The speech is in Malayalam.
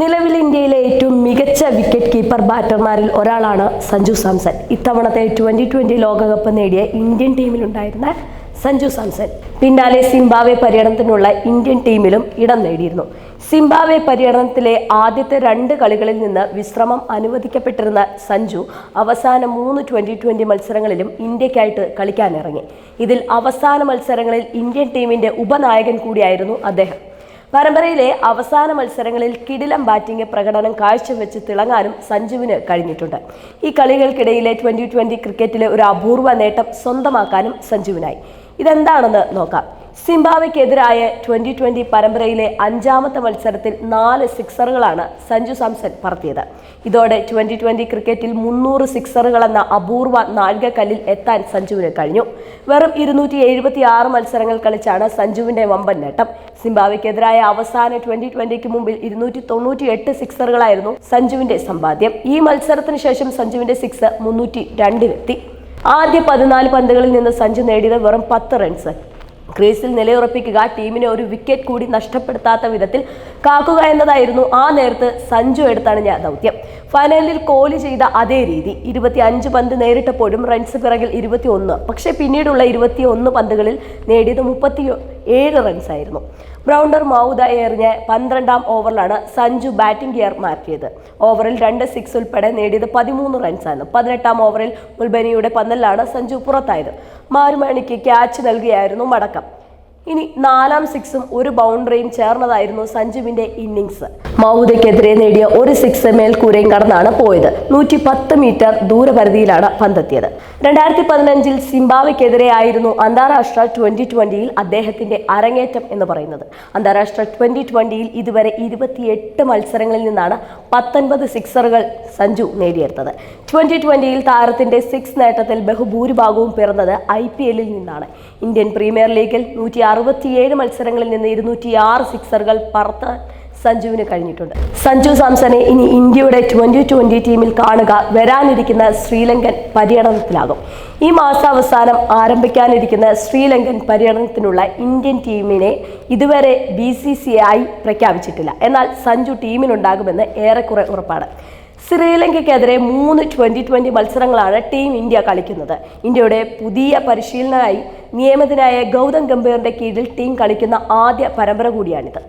നിലവിൽ ഇന്ത്യയിലെ ഏറ്റവും മികച്ച വിക്കറ്റ് കീപ്പർ ബാറ്റർമാരിൽ ഒരാളാണ് സഞ്ജു സാംസൺ. ഇത്തവണത്തെ ട്വന്റി ട്വന്റി ലോകകപ്പ് നേടിയ ഇന്ത്യൻ ടീമിലുണ്ടായിരുന്ന സഞ്ജു സാംസൺ. പിന്നാലെ സിംബാവെ പര്യടനത്തിനുള്ള ഇന്ത്യൻ ടീമിലും ഇടം നേടിയിരുന്നു. സിംബാവെ പര്യടനത്തിലെ ആദ്യത്തെ രണ്ട് കളികളിൽ നിന്ന് വിശ്രമം അനുവദിക്കപ്പെട്ടിരുന്ന സഞ്ജു അവസാന മൂന്ന് ട്വന്റി ട്വന്റി മത്സരങ്ങളിലും ഇന്ത്യക്കായിട്ട് കളിക്കാനിറങ്ങി. ഇതിൽ അവസാന മത്സരങ്ങളിൽ ഇന്ത്യൻ ടീമിന്റെ ഉപനായകൻ കൂടിയായിരുന്നു അദ്ദേഹം. പരമ്പരയിലെ അവസാന മത്സരങ്ങളിൽ കിടിലം ബാറ്റിംഗ് പ്രകടനം കാഴ്ചവെച്ച് തിളങ്ങാനും സഞ്ജുവിന് കഴിഞ്ഞിട്ടുണ്ട്. ഈ കളികൾക്കിടയിലെ ട്വന്റി ട്വന്റി ക്രിക്കറ്റിലെ ഒരു അപൂർവ നേട്ടം സ്വന്തമാക്കാനും സഞ്ജുവിനായി. ഇതെന്താണെന്ന് നോക്കാം. സിംബാവയ്ക്കെതിരായ ട്വന്റി ട്വന്റി പരമ്പരയിലെ അഞ്ചാമത്തെ മത്സരത്തിൽ നാല് സിക്സറുകളാണ് സഞ്ജു സാംസൺ പറത്തിയത്. ഇതോടെ ട്വന്റി ട്വന്റി ക്രിക്കറ്റിൽ മുന്നൂറ് സിക്സറുകൾ എന്ന അപൂർവ നാഴികക്കല്ലിൽ എത്താൻ സഞ്ജുവിന് കഴിഞ്ഞു. വെറും ഇരുന്നൂറ്റി എഴുപത്തി ആറ് മത്സരങ്ങൾ കളിച്ചാണ് സഞ്ജുവിന്റെ വമ്പൻ നേട്ടം. സിംബാവയ്ക്കെതിരായ അവസാന ട്വന്റി ട്വന്റിക്ക് മുമ്പിൽ ഇരുന്നൂറ്റി തൊണ്ണൂറ്റി എട്ട് സിക്സറുകളായിരുന്നു സഞ്ജുവിന്റെ സമ്പാദ്യം. ഈ മത്സരത്തിന് ശേഷം സഞ്ജുവിന്റെ സിക്സ് മുന്നൂറ്റി രണ്ടിലെത്തി ആദ്യ പതിനാല് പന്തുകളിൽ നിന്ന് സഞ്ജു നേടിയത് വെറും പത്ത് റൺസ്. ക്രീസിൽ നിലയുറപ്പിക്കുക ടീമിനെ ഒരു വിക്കറ്റ് കൂടി നഷ്ടപ്പെടുത്താത്ത വിധത്തിൽ കാക്കുക എന്നതായിരുന്നു ആ നേരത്ത് സഞ്ജു എടുത്തണിഞ്ഞ ദൗത്യം. ഫൈനലിൽ കോഹ്ലി ചെയ്ത അതേ രീതി. ഇരുപത്തി അഞ്ച് പന്ത് നേരിട്ടപ്പോഴും റൺസ് പിറകിൽ ഇരുപത്തി ഒന്ന് പക്ഷേ പിന്നീടുള്ള ഇരുപത്തി ഒന്ന് പന്തുകളിൽ നേടിയത് മുപ്പത്തി ഏഴ് റൺസായിരുന്നു ബ്രൗണ്ടർ മൗദ എറിഞ്ഞ പന്ത്രണ്ടാം ഓവറിലാണ് സഞ്ജു ബാറ്റിംഗ് ഗിയർ മാറ്റിയത്. ഓവറിൽ രണ്ട് സിക്സ് ഉൾപ്പെടെ നേടിയത് പതിമൂന്ന് റൺസാണ് പതിനെട്ടാം ഓവറിൽ മുൽബനിയുടെ പന്തലിലാണ് സഞ്ജു പുറത്തായത്. മാരുമണിക്ക് ക്യാച്ച് നൽകിയായിരുന്നു മടക്കം. ഇനി നാലാം സിക്സും ഒരു ബൗണ്ടറിയും ചേർന്നതായിരുന്നു സഞ്ജുവിന്റെ ഇന്നിങ്സ്. മൗദയ്ക്കെതിരെ നേടിയ ഒരു സിക്സ് മേൽക്കൂരയും കടന്നാണ് പോയത്. നൂറ്റി പത്ത് മീറ്റർ ദൂരപരിധിയിലാണ് പന്തെത്തിയത്. രണ്ടായിരത്തി പതിനഞ്ചിൽ സിംബാവയ്ക്കെതിരെ ആയിരുന്നു അന്താരാഷ്ട്ര ട്വന്റി ട്വന്റിയിൽ അദ്ദേഹത്തിന്റെ അരങ്ങേറ്റം എന്ന് പറയുന്നത്. അന്താരാഷ്ട്ര ട്വന്റി ട്വന്റിയിൽ ഇതുവരെ ഇരുപത്തിയെട്ട് മത്സരങ്ങളിൽ നിന്നാണ് പത്തൊൻപത് സിക്സറുകൾ സഞ്ജു നേടിയെടുത്തത്. ട്വന്റി ട്വന്റിയിൽ താരത്തിന്റെ സിക്സ് നേട്ടത്തിൽ ബഹുഭൂരിഭാഗവും പിറന്നത് ഐ പി എല്ലിൽ നിന്നാണ്. ഇന്ത്യൻ പ്രീമിയർ ലീഗിൽ നൂറ്റി അറുപത്തിയേഴ് മത്സരങ്ങളിൽ നിന്ന് ഇരുന്നൂറ്റി ആറ് സിക്സറുകൾ പറത്താൻ സഞ്ജുവിന് കഴിഞ്ഞിട്ടുണ്ട്. സഞ്ജു സാംസനെ ഇനി ഇന്ത്യയുടെ ട്വന്റി ട്വന്റി ടീമിൽ കാണുക. വരാനിരിക്കുന്ന ശ്രീലങ്കൻ പര്യടനത്തിലാകും. ഈ മാസാവസാനം ആരംഭിക്കാനിരിക്കുന്ന ശ്രീലങ്കൻ പര്യടനത്തിനുള്ള ഇന്ത്യൻ ടീമിനെ ഇതുവരെ ബി സി സി ആയി പ്രഖ്യാപിച്ചിട്ടില്ല. എന്നാൽ സഞ്ജു ടീമിലുണ്ടാകുമെന്ന് ഏറെക്കുറെ ഉറപ്പാണ്. ശ്രീലങ്കയ്ക്കെതിരെ മൂന്ന് ട്വന്റി ട്വന്റി മത്സരങ്ങളാണ് ടീം ഇന്ത്യ കളിക്കുന്നത്. ഇന്ത്യയുടെ പുതിയ പരിശീലനമായി നിയമിതനായ ഗൗതം ഗംഭീറിന്റെ കീഴിൽ ടീം കളിക്കുന്ന ആദ്യ പരമ്പര കൂടിയാണിത്.